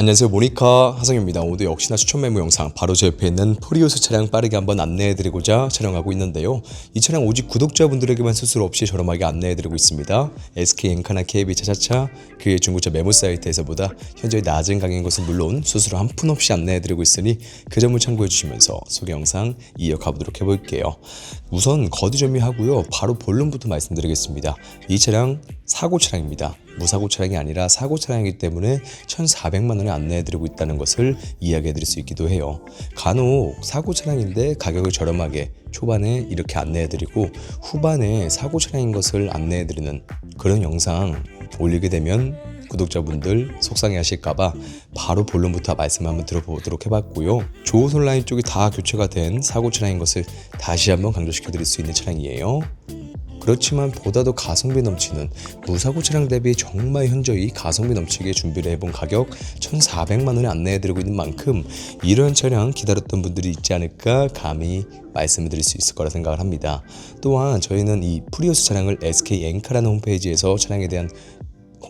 안녕하세요. 모니카 하성입니다. 오늘 역시나 추천 메모 영상 바로 제 옆에 있는 프리우스 차량 빠르게 한번 안내해드리고자 촬영하고 있는데요. 이 차량 오직 구독자분들에게만 수수료 없이 저렴하게 안내해드리고 있습니다. SK 엔카나 KB 차차차 그의 중고차 매물 사이트에서보다 현저히 낮은 가격인 것은 물론 수수료 한 푼 없이 안내해드리고 있으니 그 점을 참고해주시면서 소개 영상 이어가보도록 해볼게요. 우선 거두절미하고요. 바로 본론부터 말씀드리겠습니다. 이 차량 사고 차량입니다 무사고 차량이 아니라 사고 차량이기 때문에 1,400만 원에 안내해드리고 있다는 것을 이야기해드릴 수 있기도 해요. 간혹 사고 차량인데 가격을 저렴하게 초반에 이렇게 안내해드리고 후반에 사고 차량인 것을 안내해드리는 그런 영상 올리게 되면 구독자분들 속상해하실까봐 바로 본론부터 말씀 한번 들어보도록 해봤고요. 조우솔 라인 쪽이 다 교체가 된 사고 차량인 것을 다시 한번 강조시켜드릴 수 있는 차량이에요. 그렇지만 보다도 가성비 넘치는 무사고 차량 대비 정말 현저히 가성비 넘치게 준비를 해본 가격 1,400만 원에 안내해드리고 있는 만큼 이런 차량 기다렸던 분들이 있지 않을까 감히 말씀을 드릴 수 있을 거라 생각을 합니다. 또한 저희는 이 프리우스 차량을 SK 엔카라는 홈페이지에서 차량에 대한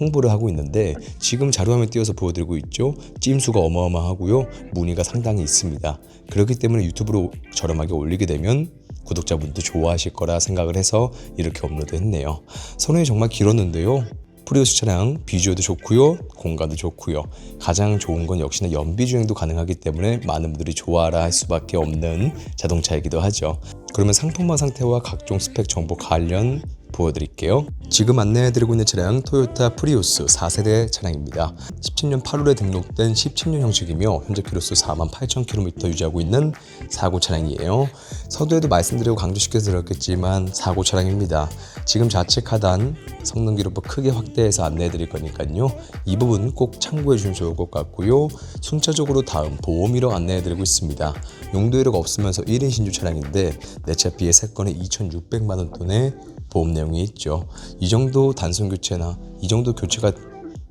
홍보를 하고 있는데 지금 자료화면 띄워서 보여드리고 있죠. 찜수가 어마어마하고요. 문의가 상당히 있습니다. 그렇기 때문에 유튜브로 저렴하게 올리게 되면 구독자분도 좋아하실 거라 생각을 해서 이렇게 업로드했네요. 선호이 정말 길었는데요. 프리우스 차량 비주얼도 좋고요 공간도 좋고요 가장 좋은 건 역시나 연비 주행도 가능하기 때문에 많은 분들이 좋아라 할 수밖에 없는 자동차이기도 하죠 그러면 상품화 상태와 각종 스펙 정보 관련 보여드릴게요. 지금 안내해드리고 있는 차량 토요타 프리우스 4세대 차량입니다. 17년 8월에 등록된 17년 형식이며 현재 키로수 4만 8천 킬로미터 유지하고 있는 사고 차량이에요. 서두에도 말씀드리고 강조시켜서 들었겠지만 사고 차량입니다. 지금 좌측 하단 성능 기록부 크게 확대해서 안내해드릴 거니까요. 이 부분 꼭 참고해 주시면 좋을 것 같고요. 순차적으로 다음 보험이력 안내해드리고 있습니다. 용도 이력 없으면서 1인 신주 차량인데 내 차비에 3건에 2,600만 원 돈의 보험 내용이 있죠. 이 정도 단순 교체나 이 정도 교체가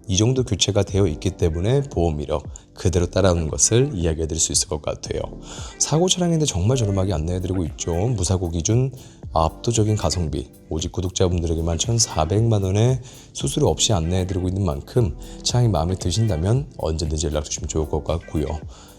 이 정도 교체가 되어 있기 때문에 보험 이력 그대로 따라오는 것을 이야기해 드릴 수 있을 것 같아요. 사고 차량인데 정말 저렴하게 안내해 드리고 있죠. 무사고 기준 압도적인 가성비 오직 구독자분들에게만 1,400만 원의 수수료 없이 안내해 드리고 있는 만큼 차량이 마음에 드신다면 언제든지 연락 주시면 좋을 것 같고요.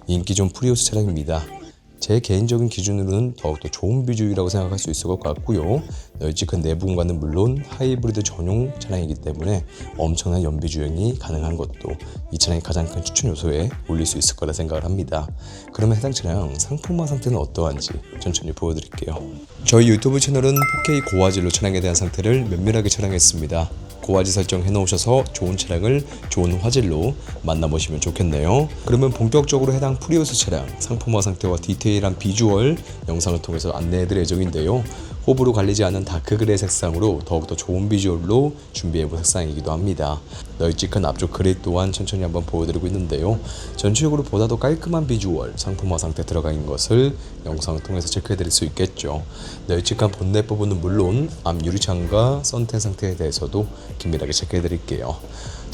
인기 좀 프리우스 차량입니다. 제 개인적인 기준으로는 더욱더 좋은 비주얼이라고 생각할 수 있을 것 같고요. 널찍한 내부 공간은 물론 하이브리드 전용 차량이기 때문에 엄청난 연비 주행이 가능한 것도 이 차량의 가장 큰 추천 요소에 올릴 수 있을 거라 생각을 합니다. 그러면 해당 차량 상품화 상태는 어떠한지 천천히 보여드릴게요. 저희 유튜브 채널은 4K 고화질로 차량에 대한 상태를 면밀하게 촬영했습니다. 고화질 설정 해놓으셔서 좋은 차량을 좋은 화질로 만나보시면 좋겠네요. 그러면 본격적으로 해당 프리우스 차량 상품화 상태와 디테일 한 비주얼 영상을 통해서 안내해드릴 예정인데요. 호불호 갈리지 않은 다크그레이 색상으로 더욱더 좋은 비주얼로 준비해본 색상이기도 합니다. 널찍한 앞쪽 그릴 또한 천천히 한번 보여드리고 있는데요. 전체적으로 보다 더 깔끔한 비주얼 상품화 상태 들어가 있는 것을 영상을 통해서 체크해드릴 수 있겠죠. 널찍한 본넷 부분은 물론 앞 유리창과 썬텐 상태에 대해서도 긴밀하게 체크해드릴게요.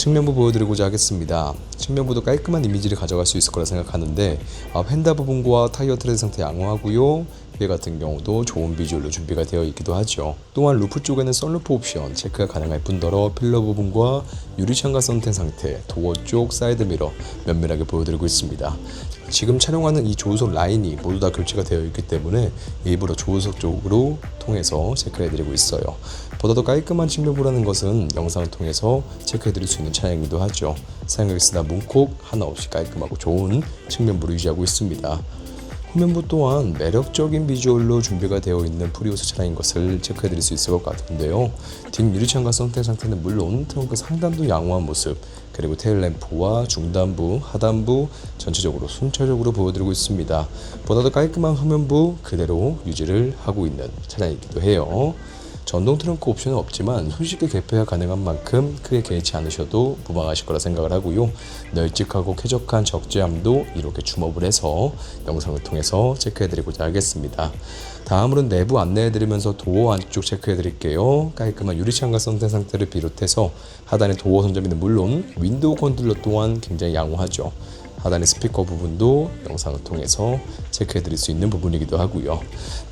측면부 보여드리고자 하겠습니다. 측면부도 깔끔한 이미지를 가져갈 수 있을 거라 생각하는데 앞 휀다 부분과 타이어 트레드 상태 양호하고요. 배 같은 경우도 좋은 비주얼로 준비가 되어 있기도 하죠. 또한 루프 쪽에는 썬루프 옵션 체크가 가능할 뿐더러 필러 부분과 유리창과 썬텐 상태, 도어 쪽 사이드 미러 면밀하게 보여드리고 있습니다. 지금 촬영하는 이 조수석 라인이 모두 다 교체가 되어 있기 때문에 일부러 조수석 쪽으로 통해서 체크해 드리고 있어요. 보다 더 깔끔한 측면부라는 것은 영상을 통해서 체크해 드릴 수 있는 차량이기도 하죠. 사용하겠으나 문콕 하나 없이 깔끔하고 좋은 측면부를 유지하고 있습니다. 후면부 또한 매력적인 비주얼로 준비가 되어 있는 프리우스 차량인 것을 체크해드릴 수 있을 것 같은데요. 뒷 유리창과 선택 상태는 물론 트렁크 상단도 양호한 모습, 그리고 테일램프와 중단부, 하단부 전체적으로 순차적으로 보여드리고 있습니다. 보다 더 깔끔한 후면부 그대로 유지를 하고 있는 차량이기도 해요. 전동 트렁크 옵션은 없지만 손쉽게 개폐가 가능한 만큼 크게 개의치 않으셔도 무방하실 거라 생각을 하고요. 널찍하고 쾌적한 적재함도 이렇게 줌업을 해서 영상을 통해서 체크해드리고자 하겠습니다. 다음으로는 내부 안내해드리면서 도어 안쪽 체크해드릴게요. 깔끔한 유리창과 썬텐 상태를 비롯해서 하단의 도어 선점에는 물론 윈도우 컨트롤러 또한 굉장히 양호하죠. 하단의 스피커 부분도 영상을 통해서 체크해 드릴 수 있는 부분이기도 하고요.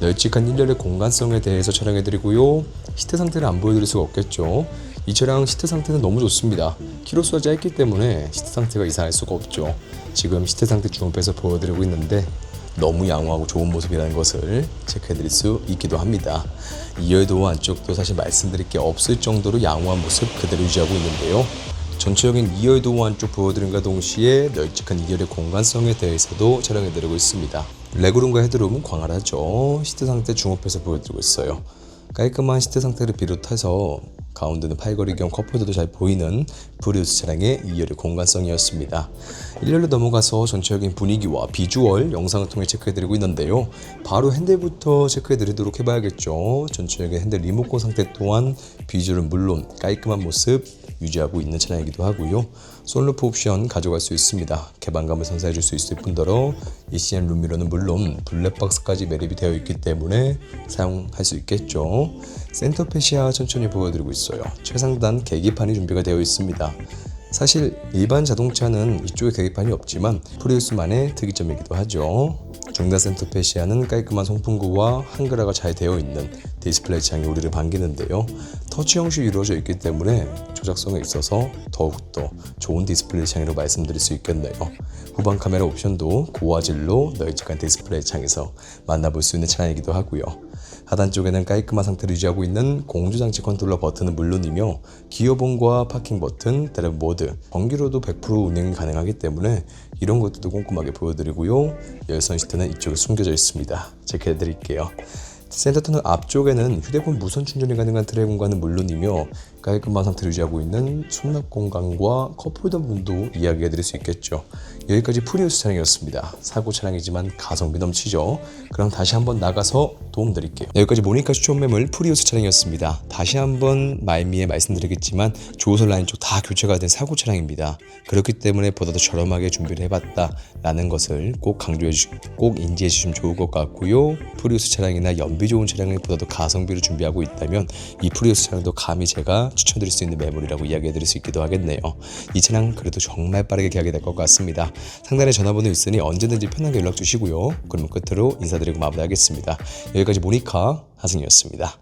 널찍한 1열의 공간성에 대해서 촬영해 드리고요. 시트 상태를 안 보여드릴 수가 없겠죠. 이 차량 시트 상태는 너무 좋습니다. 키로수가 짧기 때문에 시트 상태가 이상할 수가 없죠. 지금 시트 상태 중업해서 보여드리고 있는데 너무 양호하고 좋은 모습이라는 것을 체크해 드릴 수 있기도 합니다. 2열 도어 안쪽도 사실 말씀드릴 게 없을 정도로 양호한 모습 그대로 유지하고 있는데요. 전체적인 2열 도어 안쪽 보여드림과 동시에 널찍한 2열의 공간성에 대해서도 촬영해드리고 있습니다. 레그룸과 헤드룸은 광활하죠. 시트 상태 중업해서 보여드리고 있어요. 깔끔한 시트 상태를 비롯해서 가운데는 팔걸이 겸 컵홀더도 잘 보이는 브리우스 차량의 2열의 공간성이었습니다. 1열로 넘어가서 전체적인 분위기와 비주얼 영상을 통해 체크해드리고 있는데요. 바로 핸들부터 체크해드리도록 해봐야겠죠. 전체적인 핸들 리모컨 상태 또한 비주얼은 물론 깔끔한 모습 유지하고 있는 차량이기도 하고요. 솔루프 옵션 가져갈 수 있습니다. 개방감을 선사해 줄 수 있을 뿐더러 ECM 룸미러는 물론 블랙박스까지 매립이 되어 있기 때문에 사용할 수 있겠죠. 센터페시아 천천히 보여드리고 있어요. 최상단 계기판이 준비가 되어 있습니다. 사실 일반 자동차는 이쪽에 계기판이 없지만 프리우스만의 특이점이기도 하죠. 중단 센터페시아는 깔끔한 송풍구와 한글화가 잘 되어 있는 디스플레이 창이 우리를 반기는데요. 터치 형식이 이루어져 있기 때문에 조작성에 있어서 더욱더 좋은 디스플레이 창이라고 말씀드릴 수 있겠네요. 후방 카메라 옵션도 고화질로 널찍한 디스플레이 창에서 만나볼 수 있는 차량이기도 하고요. 하단 쪽에는 깔끔한 상태를 유지하고 있는 공조장치 컨트롤러 버튼은 물론이며 기어봉과 파킹 버튼, 드랩 모드, 전기로도 100% 운행이 가능하기 때문에 이런 것들도 꼼꼼하게 보여드리고요. 열선 시트는 이쪽에 숨겨져 있습니다. 체크해드릴게요. 센터터널 앞쪽에는 휴대폰 무선 충전이 가능한 공간은 물론이며 깔끔한 상태를 유지하고 있는 수납 공간과 컵홀더 부분도 이야기해 드릴 수 있겠죠. 여기까지 프리우스 차량이었습니다. 사고 차량이지만 가성비 넘치죠. 그럼 다시 한번 나가서 도움 드릴게요. 여기까지 모니카 추천 매물 프리우스 차량이었습니다. 다시 한번 말미에 말씀드리겠지만 조호설 라인 쪽 다 교체가 된 사고 차량입니다. 그렇기 때문에 보다 더 저렴하게 준비를 해봤다라는 것을 꼭 강조해 주, 꼭 인지해 주시면 좋을 것 같고요. 프리우스 차량이나 연비 좋은 차량을 보다 더 가성비로 준비하고 있다면 이 프리우스 차량도 감히 제가 추천드릴 수 있는 매물이라고 이야기해 드릴 수 있기도 하겠네요. 이 차량 그래도 정말 빠르게 계약이 될 것 같습니다. 상단에 전화번호 있으니 언제든지 편하게 연락 주시고요. 그럼 끝으로 인사드리고 마무리하겠습니다. 여기까지 모니카 하승이었습니다.